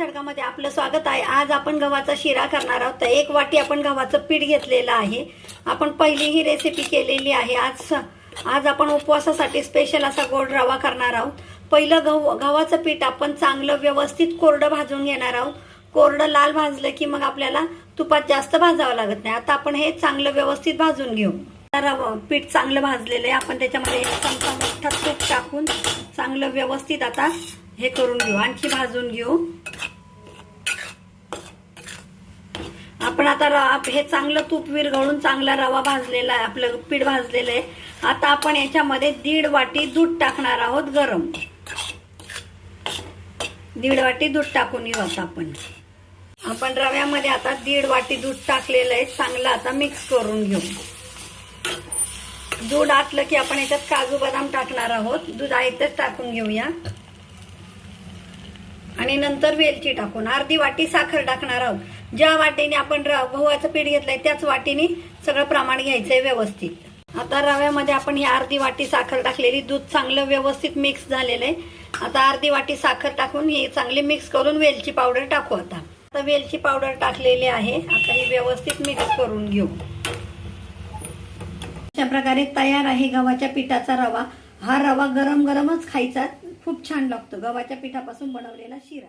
तडकामध्ये आपलं स्वागत आहे. आज आपण गव्हाचा शिरा करणार आहोत. तर एक वाटी आपण गव्हाचं पीठ घेतलेलं आहे. आपण पहिली ही रेसिपी केलेली आहे. आज आज आपण उपवासासाठी स्पेशल असा गोड रवा करणार आहोत. पहिलं गहू गव्हाचं पीठ आपण चांगलं व्यवस्थित कोरडं भाजून घेणार आहोत. कोरडं लाल भाजलं की मग आपल्याला तुपात जास्त भाजावं लागत नाही. आता आपण हे चांगलं व्यवस्थित भाजून घेऊ. रवा पीठ चांगलं भाजलेलं आहे. आपण त्याच्यामध्ये एक चमचा मोठा तूप टाकून चांगलं व्यवस्थित आता हे करून घेऊ. आणखी भाजून घेऊ. आपण आता हे चांगलं तूप विरघळून चांगला रवा भाजलेला आहे आपलं पीठ भाजलेलं आहे. आता आपण याच्यामध्ये दीड वाटी दूध टाकणार आहोत गरम. दीड वाटी दूध टाकून घेऊ आता आपण. आपण रव्यामध्ये आता दीड वाटी दूध टाकलेलं आहे. चांगलं आता मिक्स करून घेऊ. दूध आटलं की आपण याच्यात काजू बदाम टाकणार आहोत. दूध आयतच टाकून घेऊया. आणि नंतर वेलची टाकून अर्धी वाटी साखर टाकणार आहोत. ज्या वाटीने आपण र- गव्हाचं पीठ घेतलंय त्याच वाटीने सगळं प्रमाण घ्यायचंय व्यवस्थित. आता रव्यामध्ये आपण ही अर्धी वाटी साखर टाकलेली दूध चांगलं व्यवस्थित मिक्स झालेलं आहे. आता अर्धी वाटी साखर टाकून हे चांगली मिक्स करून वेलची पावडर टाकू आता. आता वेलची पावडर टाकलेली आहे. आता ही व्यवस्थित मिक्स करून घेऊ. अशा प्रकारे तयार आहे गव्हाच्या पिठाचा रवा. हा रवा गरम गरमच खायचा. खूप छान लागतो. गव्हाच्या पिठापासून बनवलेला शिरा.